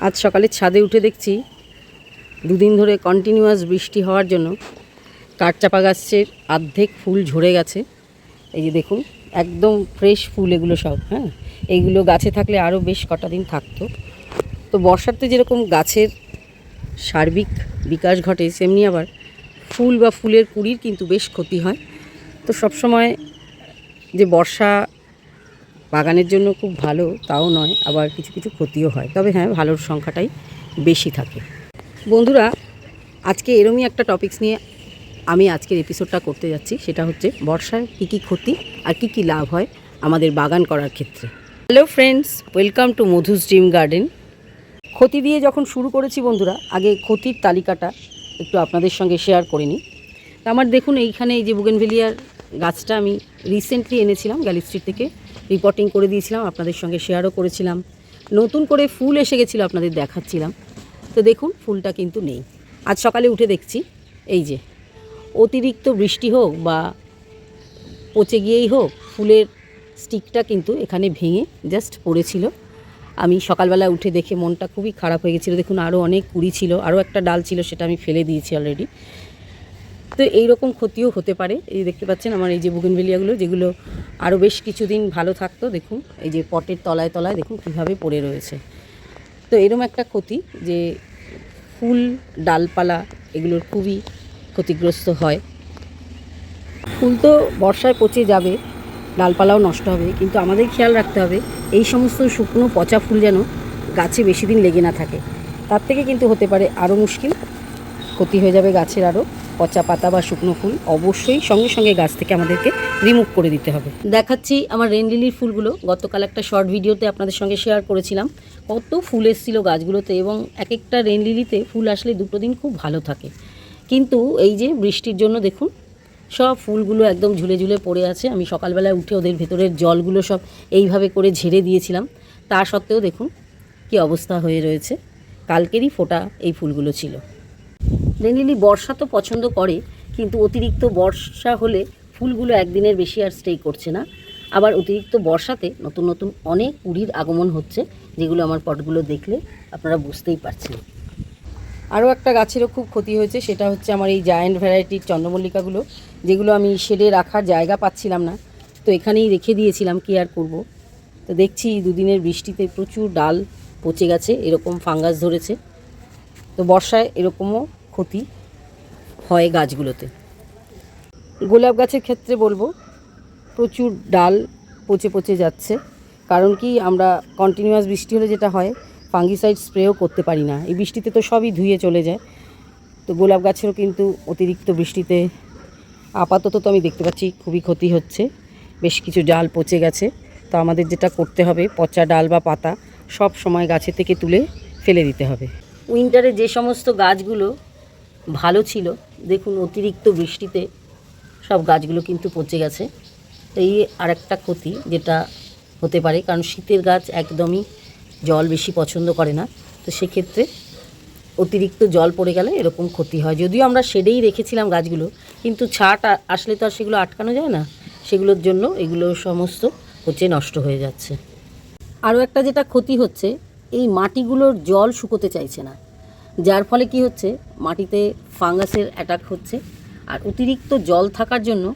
আজ সকালে ছাদে উঠে দেখছি দুদিন ধরে কন্টিনিউয়াস বৃষ্টি হওয়ার জন্য কাঠচাপা গাছের অর্ধেক ফুল ঝরে গেছে। এই যে দেখুন, একদম ফ্রেশ ফুল এগুলো সব হ্যাঁ? এইগুলো গাছে থাকলে আরও বেশ কটা দিন থাকতো। তো বর্ষাতে যেরকম গাছের সার্বিক বিকাশ ঘটে, সেমনি আবার ফুল বা ফুলের কুড়ির কিন্তু বেশ ক্ষতি হয়। তো সবসময় যে বর্ষা বাগানের জন্য খুব ভালো, তাও নয়, আবার কিছু কিছু ক্ষতিও হয়। তবে হ্যাঁ ভালোর সংখ্যাটাই বেশি থাকে। বন্ধুরা, আজকে এরমই একটা টপিকস নিয়ে আমি আজকের এপিসোডটা করতে যাচ্ছি। সেটা হচ্ছে বর্ষায় কী কী ক্ষতি আর কী কী লাভ হয় আমাদের বাগান করার ক্ষেত্রে। Hello friends welcome to Madhu's dream garden ক্ষতি দিয়ে যখন শুরু করেছি বন্ধুরা, আগে ক্ষতির তালিকাটা একটু আপনাদের সঙ্গে শেয়ার করে নিই আমার দেখুন, এইখানে এই যে বুগেনভেলিয়ার গাছটা আমি রিসেন্টলি এনেছিলাম গ্যালি স্ট্রিট থেকে রিপোর্টিং করে দিয়েছিলাম, আপনাদের সঙ্গে শেয়ারও করেছিলাম। নতুন করে ফুল এসে গেছিল, আপনাদের দেখাচ্ছিলাম। তো দেখুন, ফুলটা কিন্তু নেই। আজ সকালে উঠে দেখছি, এই যে, অতিরিক্ত বৃষ্টি হোক বা পচে গিয়েই হোক, ফুলের স্টিকটা কিন্তু এখানে ভেঙে জাস্ট পড়েছিল। আমি সকালবেলা উঠে দেখে মনটা খুবই খারাপ হয়ে গেছিল। দেখুন আরও অনেক কুড়ি ছিল আরও একটা ডাল ছিল, সেটা আমি ফেলে দিয়েছি অলরেডি তো এই রকম ক্ষতিও হতে পারে। এই দেখতে পাচ্ছেন আমার এই যে বুগেনভেলিয়াগুলো যেগুলো আরও বেশ কিছুদিন ভালো থাকতো, দেখুন। এই যে পটের তলায় তলায় দেখুন কীভাবে পড়ে রয়েছে। তো এরকম একটা ক্ষতি যে ফুল, ডালপালা এগুলোর খুবই ক্ষতিগ্রস্ত হয়। ফুল তো বর্ষায় পচে যাবে, ডালপালাও নষ্ট হবে, কিন্তু আমাদের খেয়াল রাখতে হবে, এই সমস্ত শুকনো পচা ফুল যেন গাছে বেশি দিন লেগে না থাকে। তার থেকে কিন্তু হতে পারে আরও মুশকিল, ক্ষতি হয়ে যাবে গাছের আরও পচা পাতা বা শুকনো ফুল অবশ্যই সঙ্গে সঙ্গে গাছ থেকে আমাদেরকে রিমুভ করে দিতে হবে। দেখাচ্ছি আমার রেন লিলির ফুলগুলো। গতকাল একটা শর্ট ভিডিওতে আপনাদের সঙ্গে শেয়ার করেছিলাম। কত ফুল এসেছিল গাছগুলোতে এবং এক একটা রেন লিলিতে ফুল আসলে দুটো দিন খুব ভালো থাকে। কিন্তু এই যে বৃষ্টির জন্য দেখুন, সব ফুলগুলো একদম ঝুলে ঝুলে পড়ে আছে। আমি সকালবেলায় উঠে ওদের ভেতরের জলগুলো সব এইভাবে করে ঝেড়ে দিয়েছিলাম। তা সত্ত্বেও দেখুন কি অবস্থা হয়ে রয়েছে। কালকেরই ফোটা এই ফুলগুলো ছিল। রেনিলি বর্ষা তো পছন্দ করে, কিন্তু অতিরিক্ত বর্ষা হলে ফুলগুলো একদিনের বেশি আর স্টে করছে না। আবার অতিরিক্ত বর্ষাতে নতুন নতুন অনেক কুড়ির আগমন হচ্ছে, যেগুলো আমার পটগুলো দেখলে আপনারা বুঝতেই পারছেন। আরও একটা গাছেরও খুব ক্ষতি হয়েছে, সেটা হচ্ছে আমার এই জায়ান্ট ভ্যারাইটির চন্দ্রমল্লিকাগুলো, যেগুলো আমি শেডে রাখার জায়গা পাচ্ছিলাম না। তো এখানেই রেখে দিয়েছিলাম, কি আর করব? তো দেখছি দুদিনের বৃষ্টিতে প্রচুর ডাল পচে গেছে, এরকম ফাঙ্গাস ধরেছে। তো বর্ষায় এরকমও ক্ষতি হয় গাছগুলোতে। গোলাপ গাছের ক্ষেত্রে বলব, প্রচুর ডাল পচে পচে যাচ্ছে, কারণ কি আমরা কন্টিনিউয়াস বৃষ্টি হলে যেটা হয় ফাঙ্গিসাইড স্প্রেও করতে পারি না। এই বৃষ্টিতে তো সবই ধুয়ে চলে যায়। তো গোলাপ গাছেরও কিন্তু অতিরিক্ত বৃষ্টিতে আপাতত তো আমি দেখতে পাচ্ছি খুবই ক্ষতি হচ্ছে। বেশ কিছু ডাল পচে গেছে। তো আমাদের যেটা করতে হবে, পচা ডাল বা পাতা সব সময় গাছে থেকে তুলে ফেলে দিতে হবে। উইন্টারে যে সমস্ত গাছগুলো ভালো ছিল। দেখুন, অতিরিক্ত বৃষ্টিতে সব গাছগুলো কিন্তু পচে গেছে। এই আরেকটা ক্ষতি যেটা হতে পারে, কারণ শীতের গাছ একদমই জল বেশি পছন্দ করে না। তো সেক্ষেত্রে অতিরিক্ত জল পড়ে গেলে এরকম ক্ষতি হয়। যদিও আমরা শেডেই রেখেছিলাম গাছগুলো, কিন্তু ছাট আসলে তো আর সেগুলো আটকানো যায় না। সেগুলোর জন্য এগুলো সমস্ত হচ্ছে নষ্ট হয়ে যাচ্ছে। আরও একটা যেটা ক্ষতি হচ্ছে, এই মাটিগুলোর জল শুকোতে চাইছে না। যার ফলে কি হচ্ছে? মাটিতে ফাঙ্গাসের অ্যাটাক হচ্ছে। আর অতিরিক্ত জল থাকার জন্য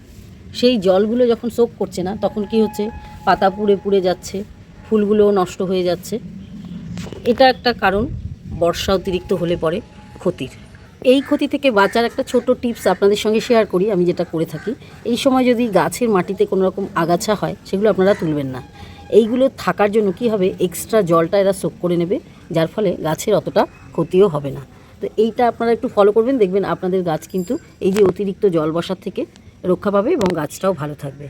সেই জলগুলো যখন সোক করছে না, তখন কি হচ্ছে? পাতা পুড়ে পুড়ে যাচ্ছে, ফুলগুলোও নষ্ট হয়ে যাচ্ছে। এটা একটা কারণ, বর্ষা অতিরিক্ত হলে পরে ক্ষতির। এই ক্ষতি থেকে বাঁচার একটা ছোট টিপস আপনাদের সঙ্গে শেয়ার করি, আমি যেটা করে থাকি। এই সময় যদি গাছের মাটিতে কোনো রকম আগাছা হয়, সেগুলো আপনারা তুলবেন না। এইগুলো থাকার জন্য কি হবে? এক্সট্রা জলটা এরা সোক করে নেবে, যার ফলে গাছের অতটা ক্ষতিও হবে না। তো এইটা আপনারা একটু ফলো করবেন, দেখবেন আপনাদের গাছ কিন্তু এই যে অতিরিক্ত জল বসার থেকে রক্ষা পাবে এবং গাছটাও ভালো থাকবে।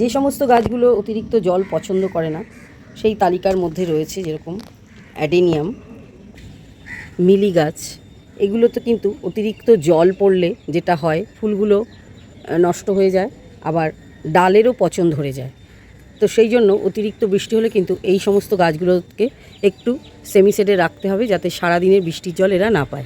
যে সমস্ত গাছগুলো অতিরিক্ত জল পছন্দ করে না, সেই তালিকার মধ্যে রয়েছে যেরকম অ্যাডেনিয়াম, মিলি গাছ, এগুলোতে কিন্তু অতিরিক্ত জল পড়লে যেটা হয়, ফুলগুলো নষ্ট হয়ে যায়, আবার ডালেরও পচন ধরে যায়। তো সেই জন্য অতিরিক্ত বৃষ্টি হলে কিন্তু এই সমস্ত গাছগুলোকে একটু সেমিসেডে রাখতে হবে যাতে সারাদিনের বৃষ্টির জল এরা না পায়।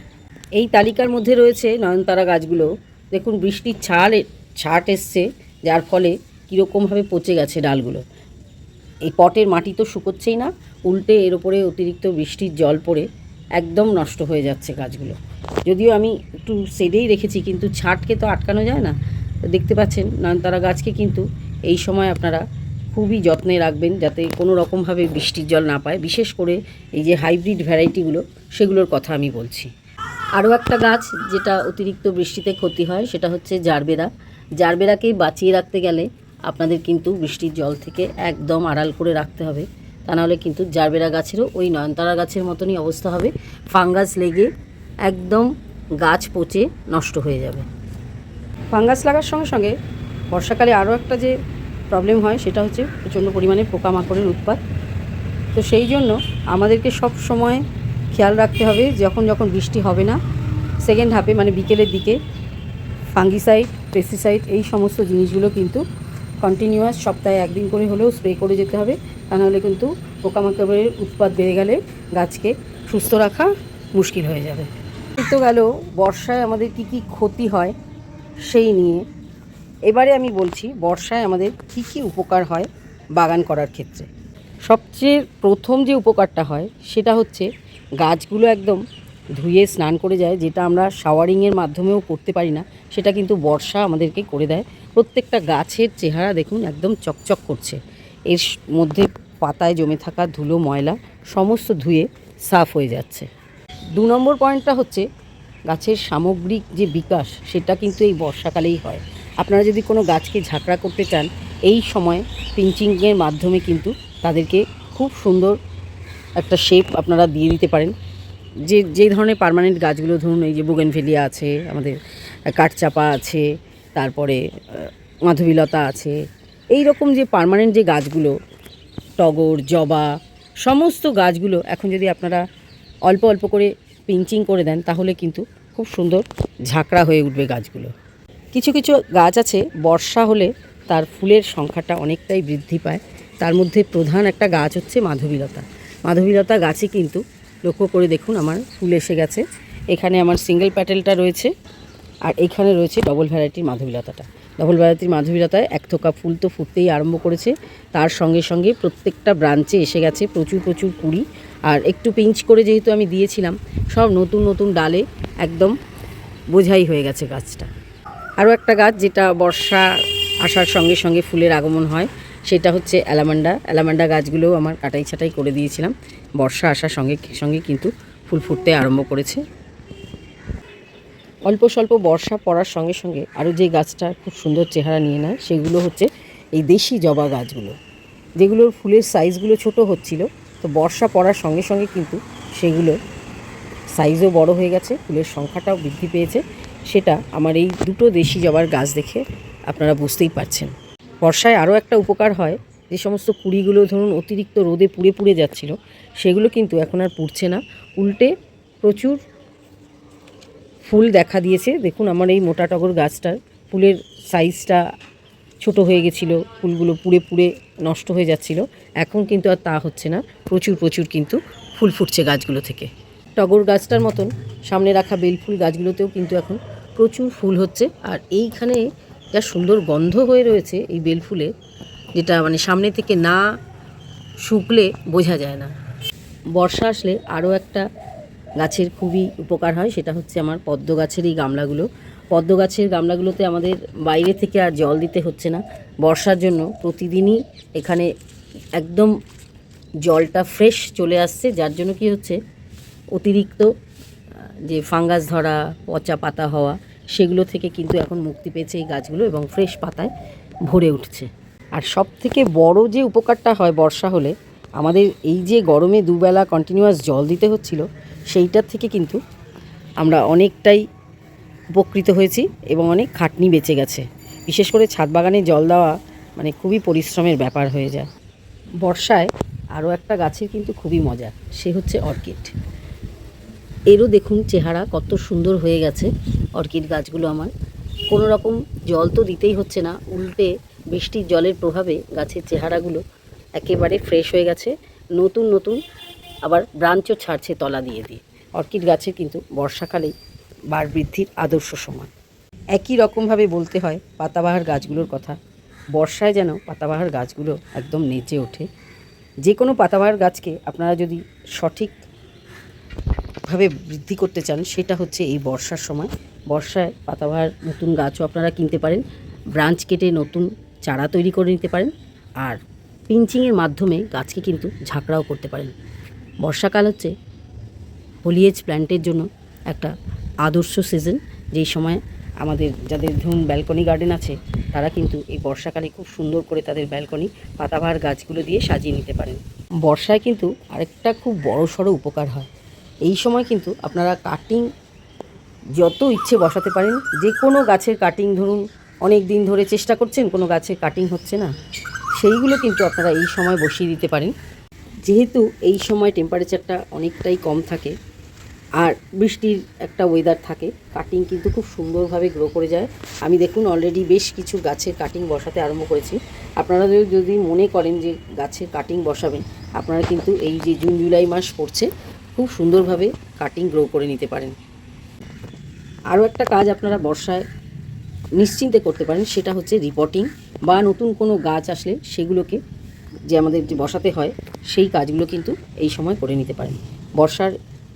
এই তালিকার মধ্যে রয়েছে নয়নতারা গাছগুলো। দেখুন, বৃষ্টির এ- ছাট এসছে, যার ফলে কীরকমভাবে পচে গেছে ডালগুলো। এই পটের মাটি তো শুকোচ্ছেই না, উল্টে এর ওপরে অতিরিক্ত বৃষ্টির জল পড়ে একদম নষ্ট হয়ে যাচ্ছে গাছগুলো। যদিও আমি একটু সেডেই রেখেছি, কিন্তু ছাটকে তো আটকানো যায় না। দেখতে পাচ্ছেন, নয়নতারা গাছকে কিন্তু এই সময় আপনারা খুবই যত্নে রাখবেন যাতে কোনো রকমভাবে বৃষ্টির জল না পায়। বিশেষ করে এই যে হাইব্রিড ভ্যারাইটিগুলো সেগুলোর কথা আমি বলছি। আরও একটা গাছ যেটা অতিরিক্ত বৃষ্টিতে ক্ষতি হয়, সেটা হচ্ছে জারবেরা। জারবেরাকে বাঁচিয়ে রাখতে গেলে আপনাদের কিন্তু বৃষ্টির জল থেকে একদম আড়াল করে রাখতে হবে। তা নাহলে কিন্তু জারবেরা গাছেরও ওই নয়নতারা গাছের মতনই অবস্থা হবে। ফাঙ্গাস লেগে একদম গাছ পচে নষ্ট হয়ে যাবে। ফাঙ্গাস লাগার সঙ্গে সঙ্গে বর্ষাকালে আরও একটা যে প্রবলেম হয়, সেটা হচ্ছে প্রচণ্ড পরিমাণে পোকামাকড়ের উৎপাত। তো সেই জন্য আমাদেরকে সব সময় খেয়াল রাখতে হবে, যখন যখন বৃষ্টি হবে না সেকেন্ড হাফে মানে বিকেলের দিকে ফাঙ্গিসাইড পেস্টিসাইড এই সমস্ত জিনিসগুলো কিন্তু কন্টিনিউয়াস সপ্তাহে একদিন করে হলেও স্প্রে করে যেতে হবে, তা নাহলে কিন্তু পোকামাকড়ের উৎপাত বেড়ে গেলে গাছকে সুস্থ রাখা মুশকিল হয়ে যাবে। তো গেল, বর্ষায় আমাদের কি কি ক্ষতি হয়, সেই নিয়ে এবারে আমি বলছি, বর্ষায় আমাদের কি কি উপকার হয় বাগান করার ক্ষেত্রে? সবচেয়ে প্রথম যে উপকারটা হয়, সেটা হচ্ছে গাছগুলো একদম ধুয়ে স্নান করে যায়, যেটা আমরা শাওয়ারিংয়ের মাধ্যমেও করতে পারি না, সেটা কিন্তু বর্ষা আমাদেরকে করে দেয়। প্রত্যেকটা গাছের চেহারা দেখুন, একদম চকচক করছে। এর মধ্যে পাতায় জমে থাকা ধুলো, ময়লা, সমস্ত ধুয়ে সাফ হয়ে যাচ্ছে। দু নম্বর পয়েন্টটা হচ্ছে, গাছের সামগ্রিক যে বিকাশ, সেটা কিন্তু এই বর্ষাকালেই হয়। আপনারা যদি কোনো গাছকে ঝাঁকড়া করতে চান, এই সময় পিঞ্চিংয়ের মাধ্যমে কিন্তু তাদেরকে খুব সুন্দর একটা শেপ আপনারা দিয়ে দিতে পারেন। যে যে ধরনের পার্মানেন্ট গাছগুলো ধরুন এই যে বোগেনভেলিয়া আছে, আমাদের কাঠচাপা আছে, তারপরে মাধবীলতা আছে, এই রকম যে পার্মানেন্ট যে গাছগুলো, টগর, জবা, সমস্ত গাছগুলো এখন যদি আপনারা অল্প অল্প করে পিঞ্চিং করে দেন, তাহলে কিন্তু খুব সুন্দর ঝাঁকড়া হয়ে উঠবে গাছগুলো। কিছু কিছু গাছ আছে, বর্ষা হলে তার ফুলের সংখ্যাটা অনেকটাই বৃদ্ধি পায়। তার মধ্যে প্রধান একটা গাছ হচ্ছে মাধবীলতা। মাধবীলতা গাছে কিন্তু লক্ষ্য করে দেখুন আমার ফুল এসে গেছে। এখানে আমার সিঙ্গেল প্যাটেলটা রয়েছে আর এখানে রয়েছে ডবল ভ্যারাইটির মাধবীলতাটা। ডবল ভ্যারাইটির মাধবীলতায় এক থোকা ফুল তো ফুটতেই আরম্ভ করেছে। তার সঙ্গে সঙ্গে প্রত্যেকটা ব্রাঞ্চে এসে গেছে প্রচুর প্রচুর কুড়ি। আর একটু পিঞ্চ করে যেহেতু আমি দিয়েছিলাম, সব নতুন নতুন ডালে একদম বোঝাই হয়ে গেছে গাছটা। আরও একটা গাছ যেটা বর্ষা আসার সঙ্গে সঙ্গে ফুলের আগমন হয়, সেটা হচ্ছে অ্যালামান্ডা। অ্যালামান্ডা গাছগুলোও আমার কাটাই ছাটাই করে দিয়েছিলাম। বর্ষা আসার সঙ্গে সঙ্গে কিন্তু ফুল ফুটতে আরম্ভ করেছে। অল্প স্বল্প বর্ষা পড়ার সঙ্গে সঙ্গে আরও যে গাছটা খুব সুন্দর চেহারা নিয়ে নেয়, সেগুলো হচ্ছে এই দেশি জবা গাছগুলো। যেগুলোর ফুলের সাইজগুলো ছোট হচ্ছিল, তো বর্ষা পড়ার সঙ্গে সঙ্গে কিন্তু সেগুলো সাইজও বড় হয়ে গেছে, ফুলের সংখ্যাটাও বৃদ্ধি পেয়েছে। সেটা আমার এই দুটো দেশি জবার গাছ দেখে আপনারা বুঝতেই পারছেন। বর্ষায় আরও একটা উপকার হয়, যে সমস্ত কুড়িগুলো ধরুন অতিরিক্ত রোদে পুড়ে পুড়ে যাচ্ছিল, সেগুলো কিন্তু এখন আর পুড়ছে না। উল্টে প্রচুর ফুল দেখা দিয়েছে। দেখুন আমার এই মোটা টগর গাছটার ফুলের সাইজটা ছোট হয়ে গেছিল, ফুলগুলো পুড়ে পুড়ে নষ্ট হয়ে যাচ্ছিল। এখন কিন্তু আর তা হচ্ছে না, প্রচুর প্রচুর কিন্তু ফুল ফুটছে গাছগুলো থেকে। টগর গাছটার মতন সামনে রাখা বেলফুল গাছগুলোতেও কিন্তু এখন প্রচুর ফুল হচ্ছে। আর এইখানে যা সুন্দর গন্ধ হয়ে রয়েছে এই বেলফুলে, যেটা মানে সামনে থেকে না শুকলে বোঝা যায় না। বর্ষা আসলে আরও একটা গাছের খুবই উপকার হয়, সেটা হচ্ছে আমার পদ্ম গাছের এই গামলাগুলো। পদ্ম গাছের গামলাগুলোতে আমাদের বাইরে থেকে আর জল দিতে হচ্ছে না। বর্ষার জন্য প্রতিদিনই এখানে একদম জলটা ফ্রেশ চলে আসছে, যার জন্য কি হচ্ছে, অতিরিক্ত যে ফাঙ্গাস ধরা, পচা পাতা হওয়া, সেগুলো থেকে কিন্তু এখন মুক্তি পেয়েছে এই গাছগুলো এবং ফ্রেশ পাতায় ভরে উঠছে। আর সব থেকে বড় যে উপকারটা হয় বর্ষা হলে, আমাদের এই যে গরমে দুবেলা কন্টিনিউয়াস জল দিতে হচ্ছিল, সেইটার থেকে কিন্তু আমরা অনেকটাই উপকৃত হয়েছি এবং অনেক খাটনি বেঁচে গেছে। বিশেষ করে ছাদ বাগানে জল দেওয়া মানে খুবই পরিশ্রমের ব্যাপার হয়ে যায়। বর্ষায় আরও একটা গাছের কিন্তু খুবই মজা, সে হচ্ছে অর্কিড। এরও দেখুন চেহারা কত সুন্দর হয়ে গেছে অর্কিড গাছগুলো আমার। কোনো রকম জল তো দিতেই হচ্ছে না, উল্টে বৃষ্টির জলের প্রভাবে গাছের চেহারাগুলো একেবারে ফ্রেশ হয়ে গেছে। নতুন নতুন আবার ব্রাঞ্চও ছাড়ছে তলা দিয়ে দিয়ে। অর্কিড গাছের কিন্তু বর্ষাকালেই বার বৃদ্ধির আদর্শ সময় একই রকমভাবে বলতে হয় পাতাবাহার গাছগুলোর কথা। বর্ষায় যেন পাতাবাহার গাছগুলো একদম নেচে ওঠে। যে কোনো পাতাবাহার গাছকে আপনারা যদি সঠিক ব্যাপকভাবে বৃদ্ধি করতে চান, সেটা হচ্ছে এই বর্ষার সময়। বর্ষায় পাতাবাহার নতুন গাছও আপনারা কিনতে পারেন, ব্রাঞ্চ কেটে নতুন চারা তৈরি করে নিতে পারেন, আর পিঞ্চিংয়ের মাধ্যমে গাছকে কিন্তু ঝাঁকড়াও করতে পারেন। বর্ষাকাল হচ্ছে ফলিয়েজ প্ল্যান্টের জন্য একটা আদর্শ সিজন যেই সময় আমাদের যাদের ধরুন ব্যালকনি গার্ডেন আছে, তারা কিন্তু এই বর্ষাকালে খুব সুন্দর করে তাদের ব্যালকনি পাতাবাহার গাছগুলো দিয়ে সাজিয়ে নিতে পারেন। বর্ষায় কিন্তু আরেকটা খুব বড় সড়ো উপকার হয়। এই সময় কিন্তু আপনারা কাটিং যত ইচ্ছে বসাতে পারেন, যে কোনো গাছের কাটিং ধরুন, অনেক দিন ধরে চেষ্টা করছেন, কোনো গাছের কাটিং হচ্ছে না। সেইগুলো কিন্তু আপনারা এই সময় বসিয়ে দিতে পারেন। যেহেতু এই সময় টেম্পারেচারটা অনেকটাই কম থাকে আর বৃষ্টির একটা ওয়েদার থাকে কাটিং কিন্তু খুব সুন্দরভাবে গ্রো করে যায়। আমি দেখুন অলরেডি বেশ কিছু গাছের কাটিং বসাতে আরম্ভ করেছি। আপনারা যদি- মনে করেন যে গাছের কাটিং বসাবেন, আপনারা কিন্তু এই যে জুন, জুলাই মাস পড়ছে খুব সুন্দরভাবে কাটিং গ্রো করে নিতে পারেন। আরও একটা কাজ আপনারা বর্ষায় নিশ্চিন্তে করতে পারেন, সেটা হচ্ছে রিপোর্টিং বা নতুন কোনো গাছ আসলে সেগুলোকে যে আমাদের যে বসাতে হয়, সেই কাজগুলো কিন্তু এই সময় করে নিতে পারেন। বর্ষার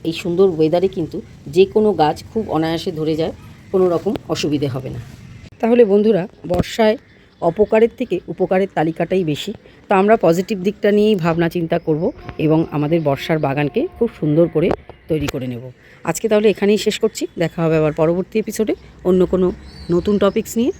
এই সুন্দর ওয়েদারে কিন্তু যে কোনো গাছ খুব অনায়াসে ধরে যায়, কোনো রকম অসুবিধে হবে না। তাহলে বন্ধুরা, বর্ষায় অপকারের থেকে উপকারের তালিকাটাই বেশি। তো আমরা পজিটিভ দিকটা নিয়েই ভাবনা চিন্তা করব এবং আমাদের বর্ষার বাগানকে খুব সুন্দর করে তৈরি করে নেব। আজকে তাহলে এখানেই শেষ করছি। দেখা হবে আবার পরবর্তী এপিসোডে অন্য কোনো নতুন টপিকস নিয়ে।